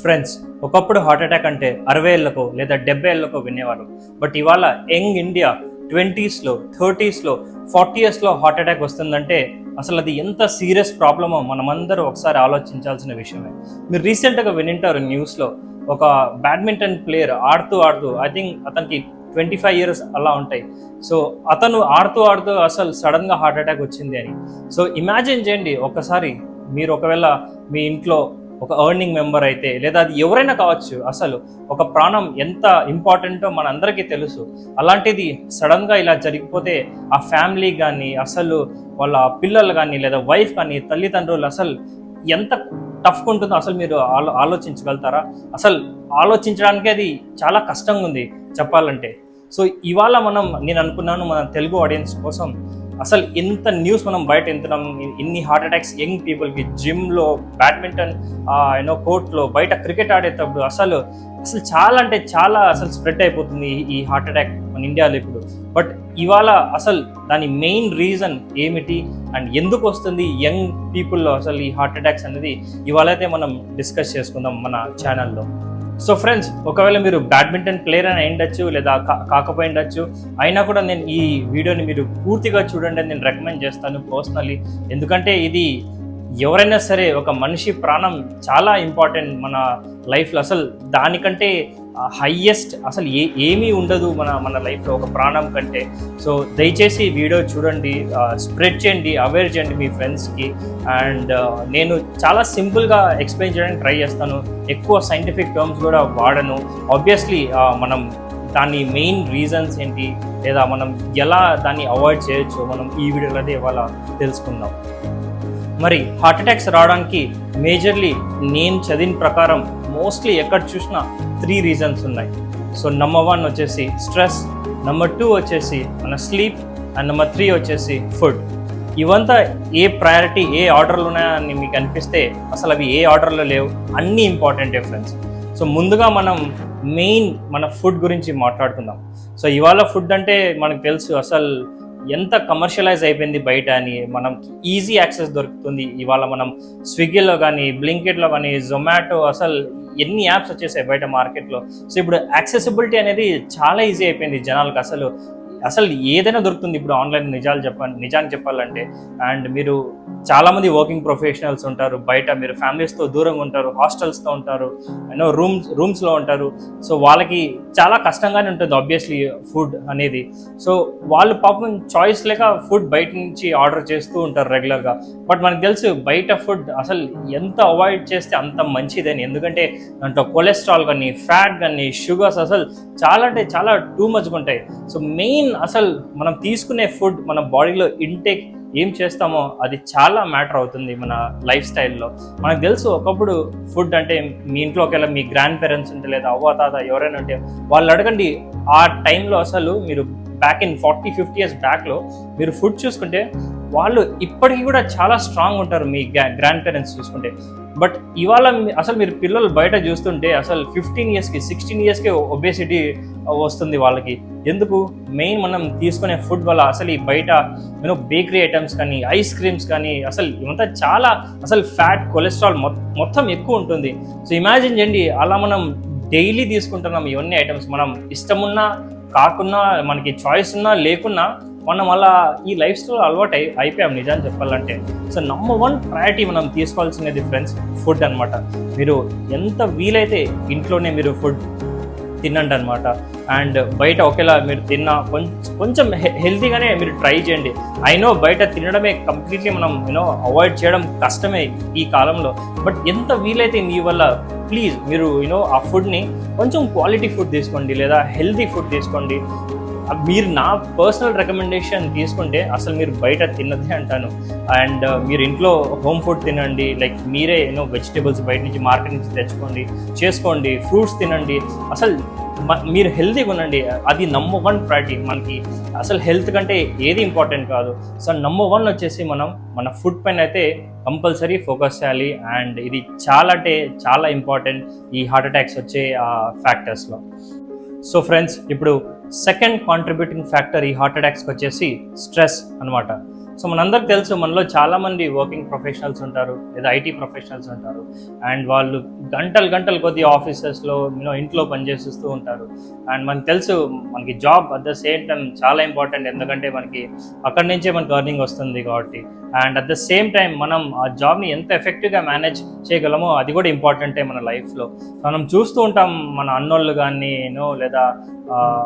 Friends ఒకప్పుడు heart attack అంటే అరవై ఏళ్ళకో లేదా డెబ్బై ఏళ్ళకో వినేవారు. బట్ ఇవాళ యంగ్ ఇండియా ట్వంటీస్లో థర్టీస్లో ఫార్టీ ఇయర్స్లో హార్ట్ అటాక్ వస్తుందంటే అసలు అది ఎంత సీరియస్ ప్రాబ్లమో మనమందరూ ఒకసారి ఆలోచించాల్సిన విషయమే. మీరు రీసెంట్గా వినింటారు న్యూస్లో ఒక బ్యాడ్మింటన్ ప్లేయర్ ఆడుతూ ఆడుతూ ఐ థింక్ అతనికి ట్వంటీ ఫైవ్ ఇయర్స్ అలా ఉంటాయి. సో అతను ఆడుతూ ఆడుతూ అసలు సడన్గా హార్ట్ అటాక్ వచ్చింది అని. సో ఇమాజిన్ చేయండి ఒకసారి మీరు ఒకవేళ మీ ఇంట్లో ఒక ఎర్నింగ్ మెంబర్ అయితే లేదా అది ఎవరైనా కావచ్చు అసలు ఒక ప్రాణం ఎంత ఇంపార్టెంటో మనందరికీ తెలుసు. అలాంటిది సడన్గా ఇలా జరిగిపోతే ఆ ఫ్యామిలీ కానీ అసలు వాళ్ళ పిల్లలు కానీ లేదా వైఫ్ కానీ తల్లిదండ్రులు అసలు ఎంత టఫ్గా ఉంటుందో అసలు మీరు ఆలో ఆలోచించగలుగుతారా? అసలు ఆలోచించడానికి అది చాలా కష్టంగా ఉంది చెప్పాలంటే. సో ఇవాళ మనం నేను అనుకున్నాను మన తెలుగు ఆడియన్స్ కోసం అసలు ఎంత న్యూస్ మనం బయట ఎంతున్నాం ఇన్ని హార్ట్ అటాక్స్ యంగ్ పీపుల్కి జిమ్లో బ్యాడ్మింటన్ యూనో కోర్ట్లో బయట క్రికెట్ ఆడేటప్పుడు అసలు అసలు చాలా అంటే చాలా అసలు స్ప్రెడ్ అయిపోతుంది ఈ- ఈ హార్ట్ అటాక్ మన ఇండియాలో ఇప్పుడు. బట్ ఇవాళ అసలు దాని మెయిన్ రీజన్ ఏమిటి? అండ్ ఎందుకు వస్తుంది యంగ్ పీపుల్లో అసలు ఈ హార్ట్ అటాక్స్ అనేది? ఇవాళ అయితే మనం డిస్కస్ చేసుకుందాం మన ఛానల్లో సో ఫ్రెండ్స్ ఒకవేళ మీరు బ్యాడ్మింటన్ ప్లేయర్ అని ఉండొచ్చు లేదా కా- కాకపోయి ఉండొచ్చు అయినా కూడా నేను ఈ వీడియోని మీరు పూర్తిగా చూడండి అని నేను రికమెండ్ చేస్తాను పర్సనలీ ఎందుకంటే ఇది ఎవరైనా సరే ఒక మనిషి ప్రాణం చాలా ఇంపార్టెంట్ మన లైఫ్లో అసలు దానికంటే హయ్యెస్ట్ అసలు ఏ ఏమీ ఉండదు మన మన లైఫ్లో ఒక ప్రాణం కంటే. సో దయచేసి వీడియో చూడండి స్ప్రెడ్ చేయండి అవేర్ చేయండి మీ ఫ్రెండ్స్కి అండ్ నేను చాలా సింపుల్గా ఎక్స్ప్లెయిన్ చేయడానికి ట్రై చేస్తాను. ఎక్కువ సైంటిఫిక్ టర్మ్స్ కూడా వాడను. ఆబ్వియస్లీ మనం దాని మెయిన్ రీజన్స్ ఏంటి లేదా మనం ఎలా దాన్ని అవాయిడ్ చేయొచ్చు మనం ఈ వీడియోలో ఇవాళ తెలుసుకుందాం. మరి హార్ట్ అటాక్స్ రావడానికి మేజర్లీ నేను చదివిన ప్రకారం మోస్ట్లీ ఎక్కడ చూసినా త్రీ రీజన్స్ ఉన్నాయి. సో నెంబర్ వన్ వచ్చేసి స్ట్రెస్ నెంబర్ టూ వచ్చేసి మన స్లీప్ అండ్ నెంబర్ త్రీ వచ్చేసి ఫుడ్ ఇవంతా ఏ ప్రయారిటీ ఏ ఆర్డర్లు ఉన్నాయని మీకు అనిపిస్తే అసలు అవి ఏ ఆర్డర్లో లేవు. అన్నీ ఇంపార్టెంట్ డిఫరెన్స్ సో ముందుగా మనం మెయిన్ మన ఫుడ్ గురించి మాట్లాడుకుందాం. సో ఇవాళ ఫుడ్ అంటే మనకు తెలుసు అసలు ఎంత కమర్షియలైజ్ అయిపోయింది బయట అని మనం ఈజీ యాక్సెస్ దొరుకుతుంది. ఇవాళ మనం స్విగ్గీలో కానీ బ్లింకెట్లో కానీ జొమాటో అసలు ఎన్ని యాప్స్ వచ్చేసాయి బయట మార్కెట్లో సో ఇప్పుడు యాక్సెసిబిలిటీ అనేది చాలా ఈజీ అయిపోయింది జనాలకు అసలు. అసలు ఏదైనా దొరుకుతుంది. ఇప్పుడు ఆన్లైన్ నిజాలు చెప్ప నిజాన్ని చెప్పాలంటే అండ్ మీరు చాలామంది వర్కింగ్ ప్రొఫెషనల్స్ ఉంటారు. బయట మీరు ఫ్యామిలీస్తో దూరంగా ఉంటారు హాస్టల్స్తో ఉంటారు యూనో రూమ్స్ రూమ్స్లో ఉంటారు. సో వాళ్ళకి చాలా కష్టంగానే ఉంటుంది ఆబ్వియస్లీ ఫుడ్ అనేది. సో వాళ్ళు పాపం చాయిస్ లేక ఫుడ్ బయట నుంచి ఆర్డర్ చేస్తూ ఉంటారు రెగ్యులర్గా. బట్ మనకు తెలుసు బయట ఫుడ్ అసలు ఎంత అవాయిడ్ చేస్తే అంత మంచిదని. ఎందుకంటే దాంట్లో కొలెస్ట్రాల్ కానీ ఫ్యాట్ కానీ షుగర్స్ అసలు చాలా అంటే చాలా టూ మచ్గా ఉంటాయి. సో మెయిన్ అసలు మనం తీసుకునే ఫుడ్ మన బాడీలో ఇంటేక్ ఏం చేస్తామో అది చాలా మ్యాటర్ అవుతుంది మన లైఫ్ స్టైల్లో. మనకు తెలుసు ఒకప్పుడు ఫుడ్ అంటే మీ ఇంట్లో ఒకవేళ మీ గ్రాండ్ పేరెంట్స్ ఉంటే లేదా అవ్వ తాత ఎవరైనా ఉంటే వాళ్ళు అడగండి ఆ టైంలో అసలు మీరు back in forty fifty years బ్యాక్లో మీరు ఫుడ్ చూసుకుంటే వాళ్ళు ఇప్పటికీ కూడా చాలా స్ట్రాంగ్ ఉంటారు మీ గ్రాండ్ పేరెంట్స్ చూసుకుంటే. బట్ ఇవాళ అసలు మీరు పిల్లలు బయట చూస్తుంటే అసలు ఫిఫ్టీన్ ఇయర్స్కి సిక్స్టీన్ ఇయర్స్కి ఒబేసిటీ వస్తుంది వాళ్ళకి. ఎందుకు? మెయిన్ మనం తీసుకునే ఫుడ్ వల్ల అసలు ఈ బయట యూనో బేకరీ ఐటమ్స్ కానీ ఐస్ క్రీమ్స్ కానీ అసలు ఇవంతా చాలా అసలు ఫ్యాట్ కొలెస్ట్రాల్ మొత్తం ఎక్కువ ఉంటుంది. సో ఇమాజిన్ చేయండి అలా మనం డైలీ తీసుకుంటున్నాం ఇవన్నీ ఐటమ్స్ మనం ఇష్టమున్నా కాకున్నా మనకి చాయిస్ ఉన్నా లేకున్నా మనం అలా ఈ లైఫ్ స్టైల్ అలవాటు అయి అయిపోయాం నిజాన్ని చెప్పాలంటే. సో నంబర్ వన్ ప్రయారిటీ మనం తీసుకోవాల్సినది ఫ్రెండ్స్ ఫుడ్ అన్నమాట. మీరు ఎంత వీలైతే ఇంట్లోనే మీరు ఫుడ్ తినండి అనమాట అండ్ బయట ఒకేలా మీరు తిన్న కొంచెం కొంచెం హెల్తీగానే మీరు ట్రై చేయండి. అయినో బయట తినడమే కంప్లీట్లీ మనం యూనో అవాయిడ్ చేయడం కష్టమే ఈ కాలంలో. బట్ ఎంత వీలైతే మీ వల్ల ప్లీజ్ మీరు యూనో ఆ ఫుడ్ని కొంచెం క్వాలిటీ ఫుడ్ తీసుకోండి లేదా హెల్తీ ఫుడ్ తీసుకోండి. మీరు నా పర్సనల్ రికమెండేషన్ తీసుకుంటే అసలు మీరు బయట తిన్నదే అంటాను. అండ్ uh, మీరు ఇంట్లో హోమ్ ఫుడ్ తినండి లైక్ మీరే యూనో వెజిటేబుల్స్ బయట నుంచి మార్కెట్ నుంచి తెచ్చుకోండి చేసుకోండి ఫ్రూట్స్ తినండి. అసలు మీరు హెల్తీగా ఉండండి. అది నంబర్ వన్ ప్రయారిటీ మనకి. అసలు హెల్త్ కంటే ఏది ఇంపార్టెంట్ కాదు. సో నంబర్ వన్ వచ్చేసి మనం మన ఫుడ్ పైన అయితే కంపల్సరీ ఫోకస్ చేయాలి. అండ్ ఇది చాలా అంటే చాలా ఇంపార్టెంట్ ఈ హార్ట్ అటాక్స్ వచ్చే ఫ్యాక్టర్స్లో సో ఫ్రెండ్స్ ఇప్పుడు సెకండ్ కాంట్రిబ్యూటింగ్ ఫ్యాక్టర్ ఈ హార్ట్ అటాక్స్కి వచ్చేసి స్ట్రెస్ అన్నమాట. సో మనందరికి తెలుసు మనలో చాలామంది వర్కింగ్ ప్రొఫెషనల్స్ ఉంటారు లేదా ఐటీ ప్రొఫెషనల్స్ ఉంటారు. అండ్ వాళ్ళు గంటలు గంటలు కొద్ది ఆఫీసెస్లో యూనో ఇంట్లో పనిచేస్తూ ఉంటారు. అండ్ మనకు తెలుసు మనకి job at the same time చాలా ఇంపార్టెంట్ ఎందుకంటే మనకి అక్కడి నుంచే మనకి అర్నింగ్ వస్తుంది కాబట్టి. And at the same time మనం ఆ జాబ్ని ఎంత ఎఫెక్టివ్గా మేనేజ్ చేయగలమో అది కూడా ఇంపార్టెంటే మన లైఫ్లో మనం చూస్తూ ఉంటాం మన అన్నోళ్ళు కానీ యూనో లేదా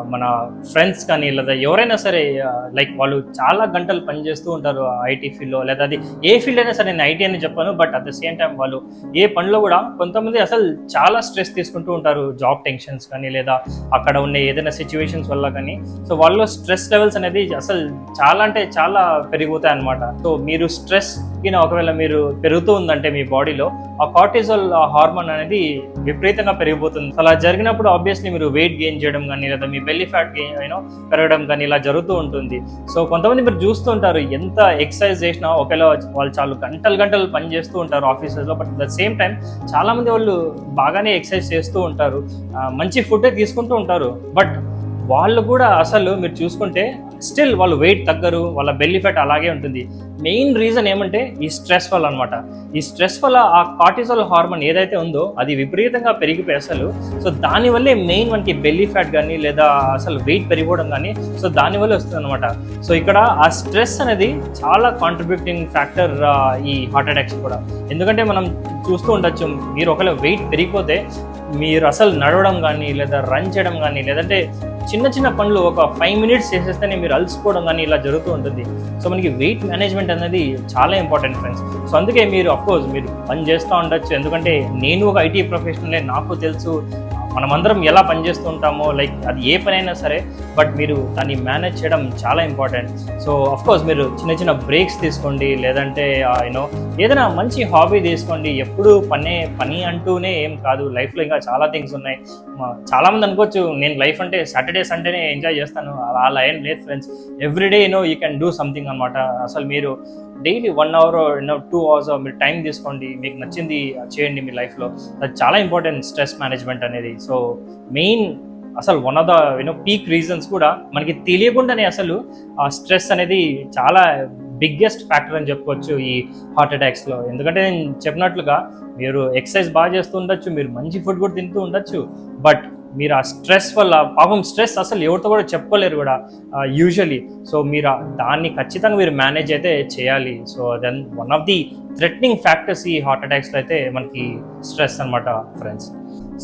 మన ఫ్రెండ్స్ కానీ లేదా ఎవరైనా సరే లైక్ వాళ్ళు చాలా గంటలు పనిచేస్తూ ఉంటారు ఐటీ ఫీల్డ్లో లేదా అది ఏ ఫీల్డ్ అయినా సరే నేను ఐటీ అని చెప్పాను but at the same time వాళ్ళు ఏ పనిలో కూడా కొంతమంది అసలు చాలా స్ట్రెస్ తీసుకుంటూ ఉంటారు జాబ్ టెన్షన్స్ కానీ లేదా అక్కడ ఉన్న ఏదైనా సిచ్యువేషన్స్ వల్ల కానీ. సో వాళ్ళలో స్ట్రెస్ లెవెల్స్ అనేది అసలు చాలా అంటే చాలా పెరిగిపోతాయి అనమాట సో మీరు స్ట్రెస్ ఒకవేళ మీరు పెరుగుతూ ఉందంటే మీ బాడీలో ఆ కార్టిజోల్ హార్మోన్ అనేది విపరీతంగా పెరిగిపోతుంది. అలా జరిగినప్పుడు ఆబ్వియస్లీ మీరు వెయిట్ గెయిన్ చేయడం కానీ లేదా మీ బెల్లీ ఫ్యాట్ గెయిన్ పెరగడం కానీ ఇలా జరుగుతూ ఉంటుంది. సో కొంతమంది మీరు చూస్తూ ఉంటారు ఎంత ఎక్సర్సైజ్ చేసినా ఒకవేళ వాళ్ళు చాలా గంటలు గంటలు పని చేస్తూ ఉంటారు ఆఫీసెస్లో బట్ ద సేమ్ టైం చాలామంది వాళ్ళు బాగానే ఎక్సర్సైజ్ చేస్తూ ఉంటారు. మంచి ఫుడ్ తీసుకుంటూ ఉంటారు. బట్ వాళ్ళు కూడా అసలు మీరు చూసుకుంటే స్టిల్ వాళ్ళు వెయిట్ తగ్గరు వాళ్ళ బెల్లీ ఫ్యాట్ అలాగే ఉంటుంది. మెయిన్ రీజన్ ఏమంటే ఈ స్ట్రెస్ వల్ల అనమాట ఈ స్ట్రెస్ వల్ల ఆ కార్టిజోల్ హార్మోన్ ఏదైతే ఉందో అది విపరీతంగా పెరిగిపోయి అసలు. సో దానివల్లే మెయిన్ మనకి బెల్లీ ఫ్యాట్ కానీ లేదా అసలు వెయిట్ పెరిగిపోవడం కానీ సో దానివల్ల వస్తుంది అనమాట సో ఇక్కడ ఆ స్ట్రెస్ అనేది చాలా కాంట్రిబ్యూటింగ్ ఫ్యాక్టర్ ఈ హార్ట్ అటాక్స్ కూడా. ఎందుకంటే మనం చూస్తూ ఉండొచ్చు మీరు ఒకవేళ వెయిట్ పెరిగిపోతే మీరు అసలు నడవడం కానీ లేదా రన్ చేయడం కానీ లేదంటే చిన్న చిన్న పనులు ఒక ఫైవ్ మినిట్స్ చేసేస్తేనే మీరు అలసిపోవడం కానీ ఇలా జరుగుతూ ఉంటుంది. సో మనకి వెయిట్ మేనేజ్మెంట్ అనేది చాలా ఇంపార్టెంట్ ఫ్రెండ్స్ సో అందుకే మీరు అఫ్కోర్స్ మీరు పని చేస్తూ ఉండొచ్చు. ఎందుకంటే నేను ఒక ఐటీ ప్రొఫెషనలే నాకు తెలుసు మనమందరం ఎలా పనిచేస్తూ ఉంటామో లైక్ అది ఏ పనైనా సరే బట్ మీరు దాన్ని మేనేజ్ చేయడం చాలా ఇంపార్టెంట్. సో కోర్స్ మీరు చిన్న చిన్న బ్రేక్స్ తీసుకోండి లేదంటే యూనో ఏదైనా మంచి హాబీ తీసుకోండి. ఎప్పుడు పనే పని అంటూనే ఏం కాదు. లైఫ్లో ఇంకా చాలా థింగ్స్ ఉన్నాయి. చాలామంది అనుకోవచ్చు నేను లైఫ్ అంటే సాటర్డే సండేనే ఎంజాయ్ చేస్తాను. అలా అలా ఏం లేదు friends. Everyday you know you can do something అనమాట అసలు మీరు డైలీ వన్ అవర్ ఎన్నో టూ అవర్స్ మీరు టైం తీసుకోండి మీకు నచ్చింది చేయండి మీ లైఫ్లో. అది చాలా ఇంపార్టెంట్ స్ట్రెస్ మేనేజ్మెంట్ అనేది. సో మెయిన్ అసలు one of the you know peak reasons కూడా మనకి తెలియకుండానే అసలు ఆ స్ట్రెస్ అనేది చాలా బిగ్గెస్ట్ ఫ్యాక్టర్ అని చెప్పుకోవచ్చు ఈ హార్ట్ అటాక్స్లో ఎందుకంటే నేను చెప్పినట్లుగా మీరు ఎక్సర్సైజ్ బాగా చేస్తూ ఉండొచ్చు మీరు మంచి ఫుడ్ కూడా తింటూ ఉండొచ్చు బట్ మీరు ఆ స్ట్రెస్ వల్ల పాపం స్ట్రెస్ అసలు ఎవరితో కూడా చెప్పలేరు కూడా యూజువలీ సో మీరు దాన్ని ఖచ్చితంగా మీరు మేనేజ్ అయితే చేయాలి. So then one of the threatening factors ఈ హార్ట్ అటాక్స్లో అయితే మనకి స్ట్రెస్ అన్నమాట ఫ్రెండ్స్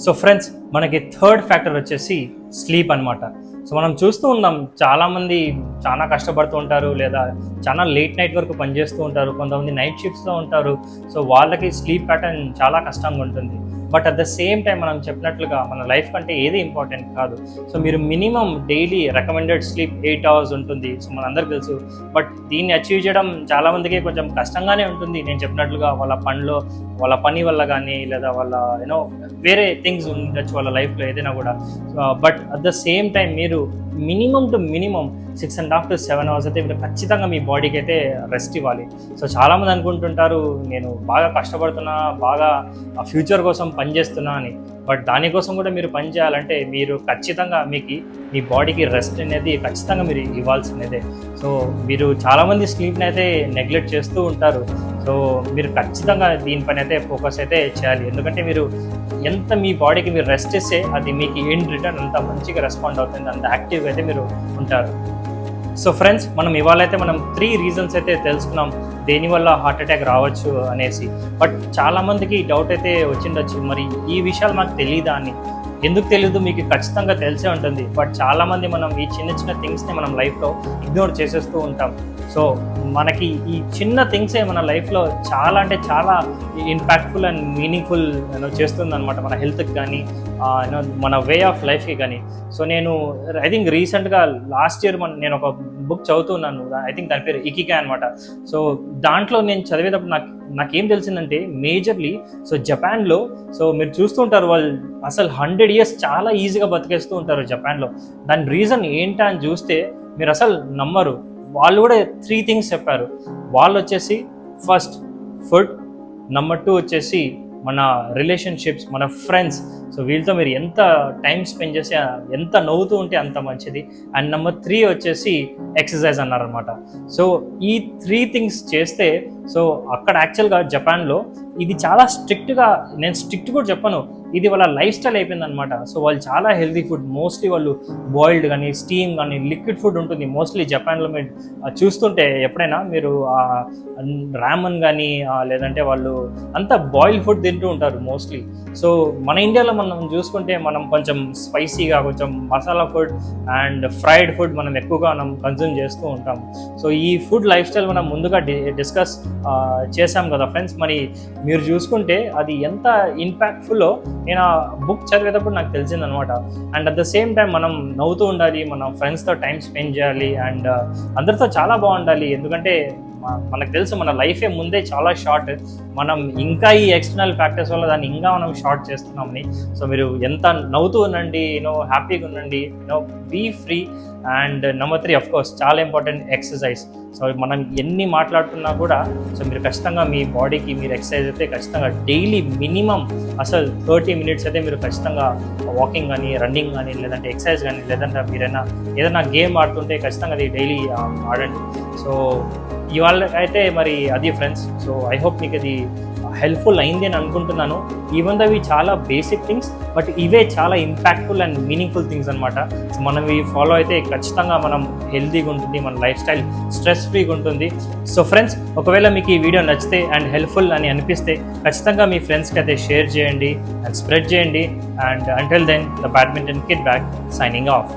సో ఫ్రెండ్స్ మనకి థర్డ్ ఫ్యాక్టర్ వచ్చేసి స్లీప్ అన్నమాట. సో మనం చూస్తూ ఉన్నాం చాలామంది చాలా కష్టపడుతూ ఉంటారు లేదా చాలా లేట్ నైట్ వరకు పనిచేస్తూ ఉంటారు కొంతమంది నైట్ షిఫ్ట్స్లో ఉంటారు. సో వాళ్ళకి స్లీప్ ప్యాటర్న్ చాలా కష్టంగా ఉంటుంది. But at the same time మనం చెప్పినట్లుగా మన లైఫ్ కంటే ఏది ఇంపార్టెంట్ కాదు. సో మీరు minimum daily recommended sleep eight hours ఉంటుంది. సో మనందరికీ తెలుసు. బట్ దీన్ని అచీవ్ చేయడం చాలామందికి కొంచెం కష్టంగానే ఉంటుంది. నేను చెప్పినట్లుగా వాళ్ళ పనిలో వాళ్ళ పని వల్ల కానీ లేదా వాళ్ళ యూనో వేరే థింగ్స్ ఉండొచ్చు వాళ్ళ లైఫ్లో ఏదైనా కూడా. But at the same time మీరు minimum to minimum six and half to seven hours అయితే మీరు ఖచ్చితంగా మీ బాడీకి అయితే రెస్ట్ ఇవ్వాలి. సో చాలామంది అనుకుంటుంటారు నేను బాగా కష్టపడుతున్నా బాగా ఫ్యూచర్ కోసం పనిచేస్తున్నా అని. బట్ దానికోసం కూడా మీరు పని చేయాలంటే మీరు ఖచ్చితంగా మీకు మీ బాడీకి రెస్ట్ అనేది ఖచ్చితంగా మీరు ఇవ్వాల్సినదే. సో మీరు చాలామంది స్లీప్ని అయితే నెగ్లెక్ట్ చేస్తూ ఉంటారు. సో మీరు ఖచ్చితంగా దీనిపైన అయితే ఫోకస్ అయితే చేయాలి. ఎందుకంటే మీరు ఎంత మీ బాడీకి మీరు రెస్ట్ ఇస్తే అది మీకు ఇన్ రిటర్న్ అంత మంచిగా రెస్పాండ్ అవుతుంది. అంత యాక్టివ్గా అయితే మీరు ఉంటారు. సో ఫ్రెండ్స్ మనం ఇవాళ అయితే మనం త్రీ రీజన్స్ అయితే తెలుసుకున్నాం దేనివల్ల హార్ట్ అటాక్ రావచ్చు అనేసి. బట్ చాలామందికి డౌట్ అయితే వచ్చిండొచ్చు. మరి ఈ విషయాలు మాకు తెలియదా అని? ఎందుకు తెలియదు మీకు ఖచ్చితంగా తెలిసే ఉంటుంది. బట్ చాలామంది మనం ఈ చిన్న చిన్న థింగ్స్ని మనం లైఫ్లో ఇగ్నోర్ చేసేస్తూ ఉంటాం. సో మనకి ఈ చిన్న థింగ్సే మన లైఫ్లో చాలా అంటే చాలా ఇంపాక్ట్ఫుల్ అండ్ మీనింగ్ఫుల్ చేస్తుంది అనమాట మన హెల్త్కి కానీ యూనో మన వే ఆఫ్ లైఫ్కి కానీ. సో నేను ఐ థింక్ రీసెంట్గా లాస్ట్ ఇయర్ మన నేను ఒక బుక్ చదువుతున్నాను. ఐ థింక్ దాని పేరు ఇకికా అనమాట సో దాంట్లో నేను చదివేటప్పుడు నాకు నాకేం తెలిసిందంటే మేజర్లీ సో జపాన్లో సో మీరు చూస్తుంటారు వాళ్ళు అసలు హండ్రెడ్ ఇయర్స్ చాలా ఈజీగా బతికేస్తూ ఉంటారు జపాన్లో దాని రీజన్ ఏంటా అని చూస్తే మీరు అసలు నమ్మరు. వాళ్ళు కూడా త్రీ థింగ్స్ చెప్పారు. వాళ్ళు వచ్చేసి ఫస్ట్ ఫుడ్ నెంబర్ టూ వచ్చేసి మన రిలేషన్షిప్స్ మన ఫ్రెండ్స్ సో వీళ్ళతో మీరు ఎంత టైం స్పెండ్ చేసి ఎంత నవ్వుతూ ఉంటే అంత మంచిది. అండ్ నెంబర్ త్రీ వచ్చేసి ఎక్సర్సైజ్ అన్నారనమాట సో ఈ త్రీ థింగ్స్ చేస్తే సో అక్కడ యాక్చువల్గా జపాన్లో ఇది చాలా స్ట్రిక్ట్గా నేను స్ట్రిక్ట్ కూడా చెప్పను. ఇది వాళ్ళ లైఫ్ స్టైల్ అయిపోయిందనమాట సో వాళ్ళు చాలా హెల్దీ ఫుడ్ మోస్ట్లీ వాళ్ళు బాయిల్డ్ కానీ స్టీమ్ కానీ లిక్విడ్ ఫుడ్ ఉంటుంది. మోస్ట్లీ జపాన్లో మీరు చూస్తుంటే ఎప్పుడైనా మీరు రామన్ కానీ లేదంటే వాళ్ళు అంతా బాయిల్డ్ ఫుడ్ తింటూ ఉంటారు మోస్ట్లీ. సో మన ఇండియాలో మనం చూసుకుంటే మనం కొంచెం స్పైసీగా కొంచెం masala food and fried food మనం ఎక్కువగా మనం కన్జ్యూమ్ చేస్తూ ఉంటాం. సో ఈ ఫుడ్ లైఫ్ స్టైల్ మనం ముందుగా డిస్కస్ చేసాం కదా ఫ్రెండ్స్. మరి మీరు చూసుకుంటే అది ఎంత ఇంపాక్ట్ఫుల్లో నేను ఆ బుక్ చదివేటప్పుడు నాకు తెలిసిందనమాట. And at the same time మనం నవ్వుతూ ఉండాలి మనం ఫ్రెండ్స్తో టైం స్పెండ్ చేయాలి అండ్ uh, అందరితో చాలా బాగుండాలి. ఎందుకంటే మనకు తెలుసు మన లైఫే ముందే చాలా షార్ట్. మనం ఇంకా ఈ ఎక్స్టర్నల్ ఫ్యాక్టర్స్ వల్ల దాన్ని ఇంకా మనం షార్ట్ చేస్తున్నామని సో మీరు ఎంత నవ్వుతూ ఉండండి యూనో హ్యాపీగా ఉండండి you know be free and number three of course చాలా ఇంపార్టెంట్ ఎక్సర్సైజ్. సో మనం ఎన్ని మాట్లాడుతున్నా కూడా సో మీరు ఖచ్చితంగా మీ బాడీకి మీరు ఎక్సర్సైజ్ అయితే ఖచ్చితంగా డైలీ మినిమం అసలు థర్టీ మినిట్స్ అయితే మీరు ఖచ్చితంగా వాకింగ్ కానీ రన్నింగ్ కానీ లేదంటే ఎక్సర్సైజ్ కానీ లేదంటే మీరైనా ఏదైనా గేమ్ ఆడుతుంటే ఖచ్చితంగా అది డైలీ ఆడండి. సో ఇవాళ అయితే మరి అది ఫ్రెండ్స్ సో ఐ హోప్ మీకు అది హెల్ప్ఫుల్ అయింది అని అనుకుంటున్నాను. ఈవెన్ ఇవి చాలా బేసిక్ థింగ్స్ బట్ ఇవే చాలా ఇంపాక్ట్ఫుల్ అండ్ మీనింగ్ఫుల్ థింగ్స్ అనమాట సో మనం ఇవి ఫాలో అయితే ఖచ్చితంగా మనం హెల్తీగా ఉంటుంది మన లైఫ్ స్టైల్ స్ట్రెస్ ఫ్రీగా ఉంటుంది. సో ఫ్రెండ్స్ ఒకవేళ మీకు ఈ వీడియో నచ్చితే అండ్ హెల్ప్ఫుల్ అని అనిపిస్తే ఖచ్చితంగా మీ ఫ్రెండ్స్కి అయితే షేర్ చేయండి అండ్ స్ప్రెడ్ చేయండి. And until then the badminton kid back signing off